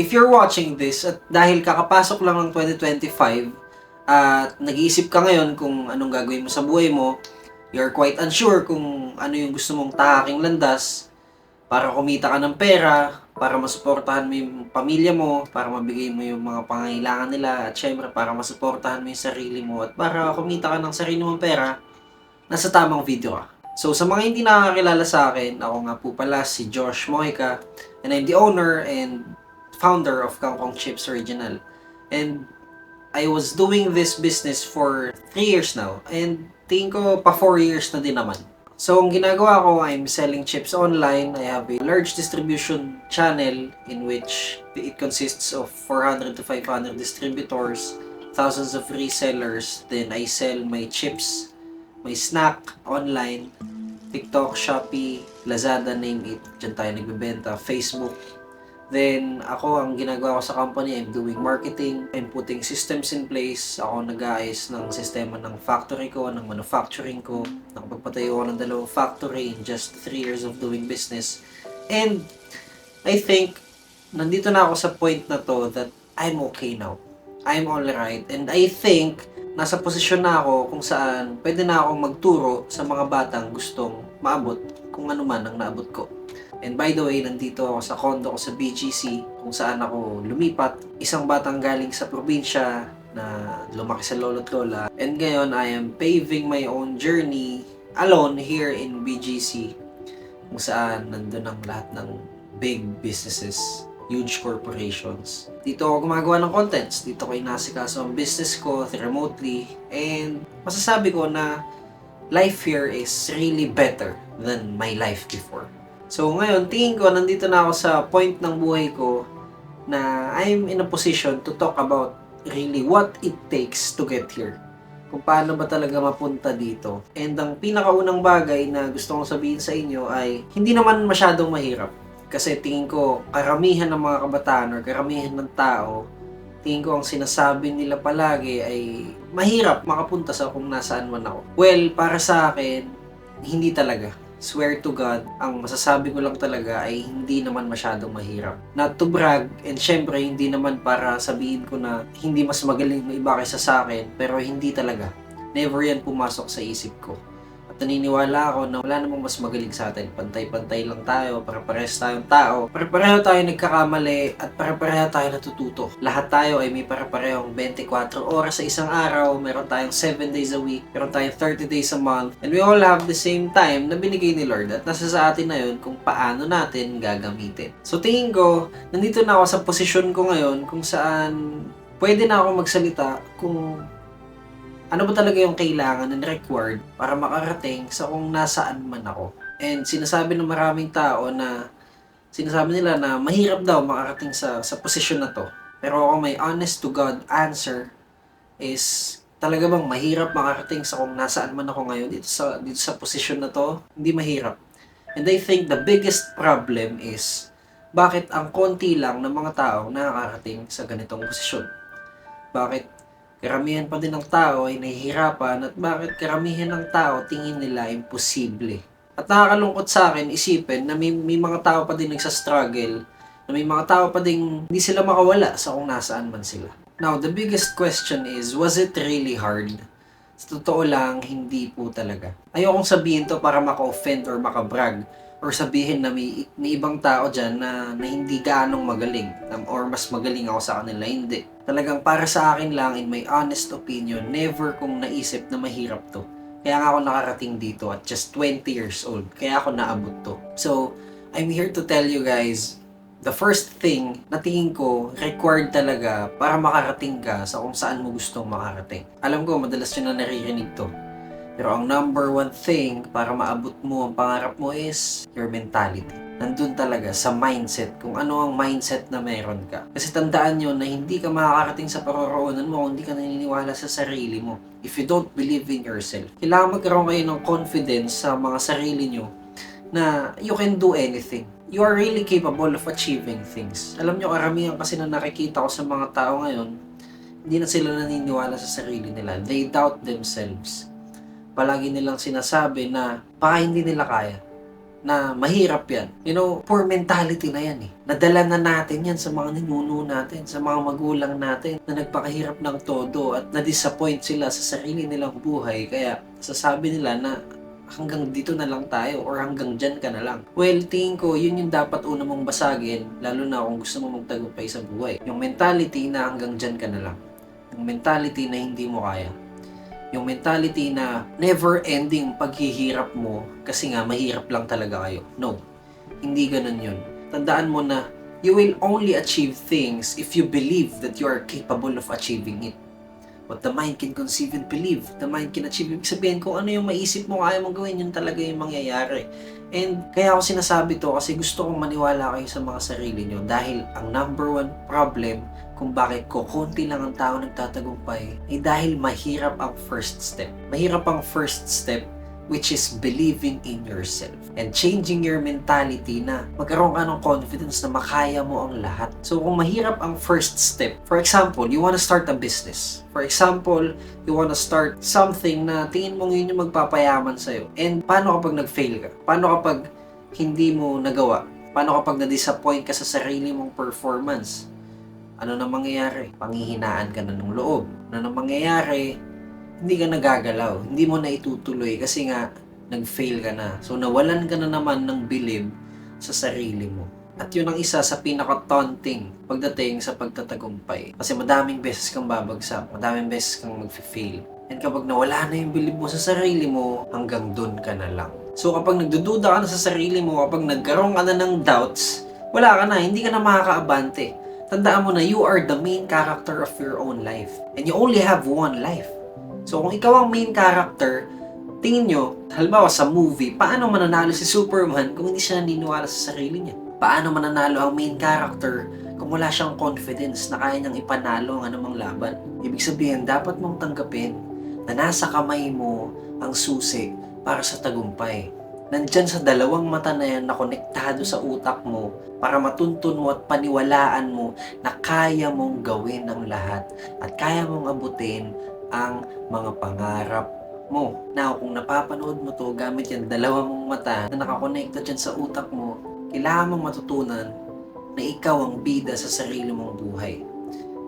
if you're watching this at dahil kakapasok lang ng 2025 at nag-iisip ka ngayon kung anong gagawin mo sa buhay mo, you're quite unsure kung ano yung gusto mong tahaking landas para kumita ka ng pera, para masuportahan mo yung pamilya mo, para mabigay mo yung mga pangangailangan nila, at syempre para masuportahan mo yung sarili mo, at para kumita ka ng sarili mong pera, nasa tamang video ka. So, sa mga hindi nakakilala sa akin, ako nga po pala si Josh Mojica, and I'm the owner and founder of Kangkong Chips Original. And I was doing this business for 3 years now, and tingin ko pa 4 years na din naman. So, ang ginagawa ko, I'm selling chips online. I have a large distribution channel in which it consists of 400 to 500 distributors, thousands of resellers. Then, I sell my chips, my snack online, TikTok, Shopee, Lazada, name it. Diyan tayo nagbebenta. Facebook, Then, ako, ang ginagawa ko sa company, I'm doing marketing, I'm putting systems in place, ako nag-aayos ng sistema ng factory ko, ng manufacturing ko, nakapagpatayo ako ng dalawang factory in just 3 years of doing business. And, I think, nandito na ako sa point na to that I'm okay now. I'm alright. And I think, nasa posisyon na ako kung saan pwede na akong magturo sa mga batang gustong maabot kung ano man ang naabot ko. And by the way, nandito ako sa condo ko sa BGC kung saan ako lumipat. Isang batang galing sa probinsya na lumaki sa lolo't lola. And ngayon, I am paving my own journey alone here in BGC kung saan nandun ang lahat ng big businesses, huge corporations. Dito ako gumagawa ng contents. Dito ko inasikaso ang business ko remotely. And masasabi ko na life here is really better than my life before. So ngayon, tingin ko, nandito na ako sa point ng buhay ko na I'm in a position to talk about really what it takes to get here. Kung paano ba talaga mapunta dito. And ang pinakaunang bagay na gusto kong sabihin sa inyo ay hindi naman masyadong mahirap. Kasi tingin ko, karamihan ng mga kabataan or karamihan ng tao, tingin ko ang sinasabi nila palagi ay mahirap makapunta sa kung nasaan man ako. Well, para sa akin, hindi talaga swear to God, ang masasabi ko lang talaga ay hindi naman masyadong mahirap. Not to brag, and syempre hindi naman para sabihin ko na hindi mas magaling ng iba kaysa sa akin, pero hindi talaga. Never yan pumasok sa isip ko. Naniniwala ako na wala namang mas magaling sa atin. Pantay-pantay lang tayo, pare-parehas tayong tao. Pare-pareho tayo nagkakamali at pare-pareho tayo natututo. Lahat tayo ay may pare-parehong 24 oras sa isang araw, meron tayong 7 days a week, meron tayong 30 days a month, and we all have the same time na binigay ni Lord at nasa sa atin na yun kung paano natin gagamitin. So tingin ko, nandito na ako sa posisyon ko ngayon kung saan pwede na ako magsalita kung ano ba talaga yung kailangan and required para makarating sa kung nasaan man ako. And sinasabi ng maraming tao na sinasabi nila na mahirap daw makarating sa sa posisyon na to. Pero ako may honest to God answer is talaga bang mahirap makarating sa kung nasaan man ako ngayon dito sa dito sa posisyon na to? Hindi mahirap. And I think the biggest problem is bakit ang konti lang ng mga tao nakakarating sa ganitong posisyon? Bakit karamihan pa din ng tao ay nahihirapan at bakit karamihan ng tao tingin nila imposible. At nakakalungkot sa akin isipin na may, may mga tao pa din nagsa-struggle, na may mga tao pa din hindi sila makawala sa kung nasaan man sila. Now, the biggest question is, was it really hard? Sa totoo lang, hindi po talaga. Ayokong sabihin to para maka-offend or maka-brag or sabihin na may, may ibang tao dyan na, na hindi gaanong magaling or mas magaling ako sa kanila. Hindi. Talagang para sa akin lang, in my honest opinion, never kong naisip na mahirap to. Kaya nga ako nakarating dito at just 20 years old. Kaya ako naabot to. So, I'm here to tell you guys, the first thing na tingin ko required talaga para makarating ka sa kung saan mo gustong makarating. Alam ko, madalas yun na naririnig to. Pero ang number one thing para maabot mo ang pangarap mo is your mentality. Nandun talaga sa mindset, kung ano ang mindset na meron ka. Kasi tandaan nyo na hindi ka makakarating sa paroroonan mo kung hindi ka naniniwala sa sarili mo. If you don't believe in yourself. Kailangan magkaroon kayo ng confidence sa mga sarili nyo na you can do anything. You are really capable of achieving things. Alam nyo, karamihan kasi na nakikita ko sa mga tao ngayon, hindi na sila naniniwala sa sarili nila. They doubt themselves palagi nilang sinasabi na baka hindi nila kaya. na mahirap yan. You know, poor mentality na yan eh. Nadala na natin yan sa mga ninuno natin, sa mga magulang natin na nagpakahirap ng todo at na-disappoint sila sa sarili nilang buhay. Kaya sasabi nila na hanggang dito na lang tayo or hanggang dyan ka na lang. Well, tingin ko, yun yung dapat una mong basagin, lalo na kung gusto mo magtagumpay sa buhay. Yung mentality na hanggang dyan ka na lang. Yung mentality na hindi mo kaya. Yung mentality na never-ending paghihirap mo kasi nga mahirap lang talaga kayo. No, hindi ganun yun. Tandaan mo na you will only achieve things if you believe that you are capable of achieving it. What the mind can conceive and believe, the mind can achieve. Ibig sabihin, kung ano yung maisip mo, kaya mong gawin, yun talaga yung mangyayari. And kaya ako sinasabi to kasi gusto kong maniwala kayo sa mga sarili nyo dahil ang number one problem kung bakit ko konti lang ang tao nagtatagumpay ay dahil mahirap ang first step. Mahirap ang first step which is believing in yourself and changing your mentality na magkaroon ka ng confidence na makaya mo ang lahat. So kung mahirap ang first step, for example, you want to start a business. For example, you want to start something na tingin mo yun yung magpapayaman sa'yo. And paano kapag nag-fail ka? Paano kapag hindi mo nagawa? Paano kapag na-disappoint ka sa sarili mong performance? Ano na mangyayari? Panghihinaan ka na ng loob. Ano na mangyayari? Hindi ka nagagalaw. Hindi mo na itutuloy kasi nga nag-fail ka na. So nawalan ka na naman ng bilib sa sarili mo. At yun ang isa sa pinaka-taunting pagdating sa pagtatagumpay. Kasi madaming beses kang babagsak, madaming beses kang mag-fail. And kapag nawala na yung bilib mo sa sarili mo, hanggang dun ka na lang. So kapag nagdududa ka na sa sarili mo, kapag nagkaroon ka na ng doubts, wala ka na, hindi ka na makakaabante. Tandaan mo na you are the main character of your own life. And you only have one life. So kung ikaw ang main character, tingin nyo, halimbawa sa movie, paano mananalo si Superman kung hindi siya naniniwala sa sarili niya? Paano mananalo ang main character kung wala siyang confidence na kaya niyang ipanalo ang anumang laban? Ibig sabihin, dapat mong tanggapin na nasa kamay mo ang susi para sa tagumpay. Nandyan sa dalawang mata na yan na konektado sa utak mo para matuntun mo at paniwalaan mo na kaya mong gawin ang lahat at kaya mong abutin ang mga pangarap mo. Now, kung napapanood mo to gamit yan dalawang mong mata na nakakonekta dyan sa utak mo, kailangan mong matutunan na ikaw ang bida sa sarili mong buhay.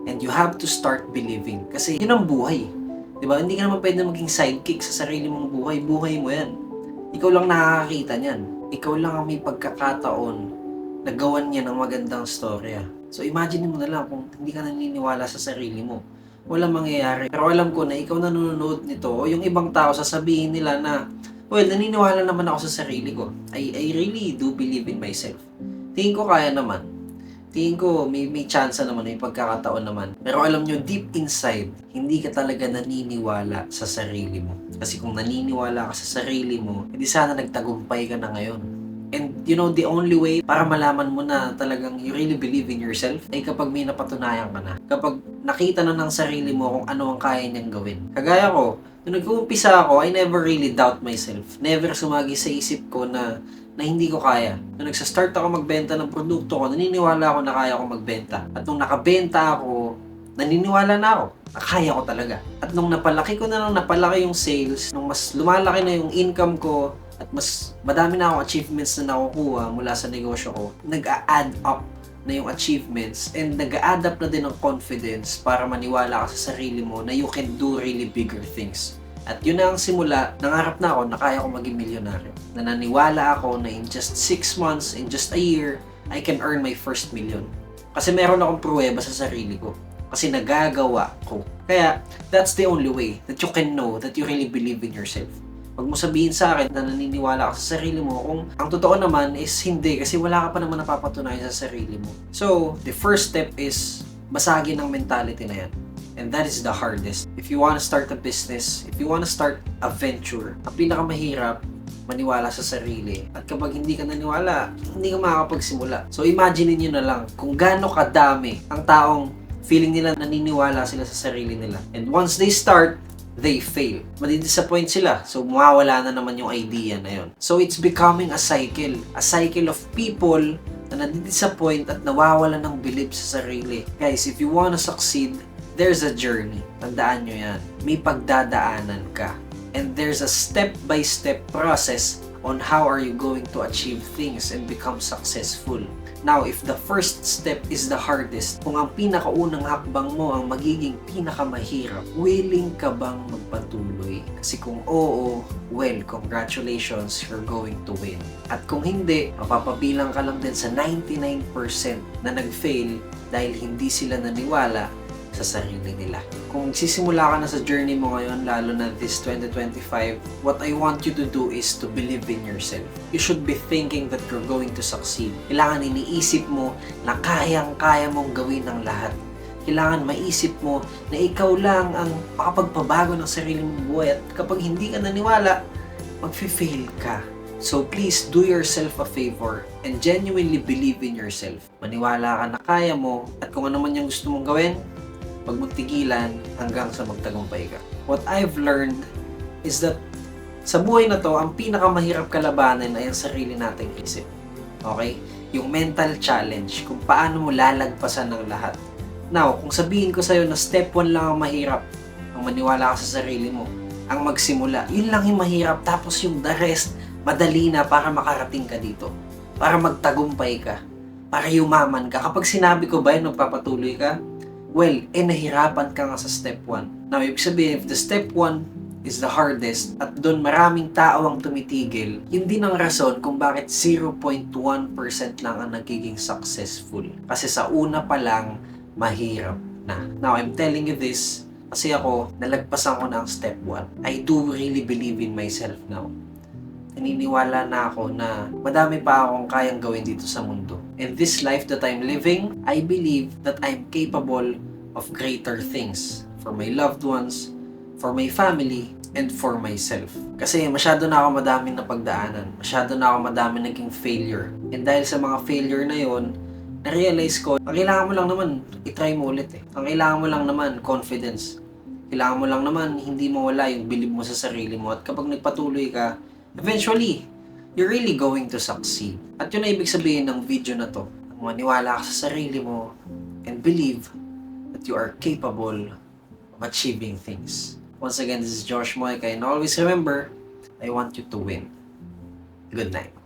And you have to start believing. Kasi yun ang buhay. Di ba? Hindi ka naman pwede maging sidekick sa sarili mong buhay. Buhay mo yan. Ikaw lang nakakakita niyan. Ikaw lang ang may pagkakataon na gawan niya ng magandang storya. So imagine mo na lang kung hindi ka naniniwala sa sarili mo. Walang mangyayari. Pero alam ko na ikaw nanonood nito o yung ibang tao sasabihin nila na well, naniniwala naman ako sa sarili ko. I, I really do believe in myself. Tingin ko kaya naman. Tingin ko may, may chance naman, may pagkakataon naman. Pero alam nyo, deep inside, hindi ka talaga naniniwala sa sarili mo. Kasi kung naniniwala ka sa sarili mo, hindi sana nagtagumpay ka na ngayon. And you know, the only way para malaman mo na talagang you really believe in yourself ay kapag may napatunayan ka na. Kapag nakita na ng sarili mo kung ano ang kaya niyang gawin. Kagaya ko, nung nag-uumpisa ako, I never really doubt myself. Never sumagi sa isip ko na na hindi ko kaya. Nung nagsa-start ako magbenta ng produkto ko, naniniwala ako na kaya ko magbenta. At nung nakabenta ako, naniniwala na ako na kaya ko talaga. At nung napalaki ko na nung napalaki yung sales, nung mas lumalaki na yung income ko, at mas madami na akong achievements na nakukuha mula sa negosyo ko, nag-a-add up na yung achievements and nag-a-add up na din ng confidence para maniwala ka sa sarili mo na you can do really bigger things. At yun na ang simula, nangarap na ako na kaya ko maging milyonaryo. Na naniwala ako na in just 6 months, in just a year, I can earn my first million. Kasi meron akong pruweba sa sarili ko. Kasi nagagawa ko. Kaya, that's the only way that you can know that you really believe in yourself. Huwag mo sabihin sa akin na naniniwala ka sa sarili mo kung ang totoo naman is hindi kasi wala ka pa naman napapatunayan sa sarili mo. So, the first step is basagin ang mentality na yan. And that is the hardest. If you want to start a business, if you want to start a venture, ang pinakamahirap, maniwala sa sarili. At kapag hindi ka naniwala, hindi ka makakapagsimula. So imagine niyo na lang kung gaano kadami ang taong feeling nila naniniwala sila sa sarili nila. And once they start, they fail. Madidisappoint sila. So, mawawala na naman yung idea na yun. So, it's becoming a cycle. A cycle of people na nadidisappoint at nawawala ng belief sa sarili. Guys, if you wanna succeed, there's a journey. Tandaan nyo yan. May pagdadaanan ka. And there's a step-by-step process on how are you going to achieve things and become successful. Now, if the first step is the hardest, kung ang pinakaunang hakbang mo ang magiging pinakamahirap, willing ka bang magpatuloy? Kasi kung oo, well, congratulations, you're going to win. At kung hindi, mapapabilang ka lang din sa 99% na nag-fail dahil hindi sila naniwala sa sarili nila. Kung sisimula ka na sa journey mo ngayon, lalo na this 2025, what I want you to do is to believe in yourself. You should be thinking that you're going to succeed. Kailangan iniisip mo na kayang-kaya mong gawin ang lahat. Kailangan maisip mo na ikaw lang ang makapagpabago ng sarili mong buhay at kapag hindi ka naniwala, mag-fail ka. So please do yourself a favor and genuinely believe in yourself. Maniwala ka na kaya mo at kung ano man yung gusto mong gawin, wag mong tigilan hanggang sa magtagumpay ka. What I've learned is that sa buhay na to, ang pinakamahirap kalabanan ay ang sarili nating isip. Okay? Yung mental challenge, kung paano mo lalagpasan ng lahat. Now, kung sabihin ko sa'yo na step 1 lang ang mahirap, ang maniwala ka sa sarili mo, ang magsimula, yun lang yung mahirap. Tapos yung the rest, madali na para makarating ka dito. Para magtagumpay ka. Para yumaman ka. Kapag sinabi ko ba yun, magpapatuloy ka? Well, eh nahirapan ka nga sa step 1. Now, ibig sabihin, if the step 1 is the hardest at doon maraming tao ang tumitigil, yun din ang rason kung bakit 0.1% lang ang nagiging successful. Kasi sa una pa lang, mahirap na. Now, I'm telling you this kasi ako, nalagpasan ko na ang step 1. I do really believe in myself now. Naniniwala na ako na madami pa akong kayang gawin dito sa mundo. In this life that I'm living, I believe that I'm capable of greater things for my loved ones, for my family, and for myself. Kasi masyado na ako madaming napagdaanan. Masyado na ako madaming naging failure. And dahil sa mga failure na yon, na-realize ko, ang kailangan mo lang naman, itry mo ulit eh. Ang kailangan mo lang naman, confidence. Kailangan mo lang naman, hindi mawala yung believe mo sa sarili mo. At kapag nagpatuloy ka, eventually, you're really going to succeed. At yun ang ibig sabihin ng video na to. Maniwala ka sa sarili mo and believe that you are capable of achieving things. Once again, this is Josh Moika and always remember, I want you to win. Good night.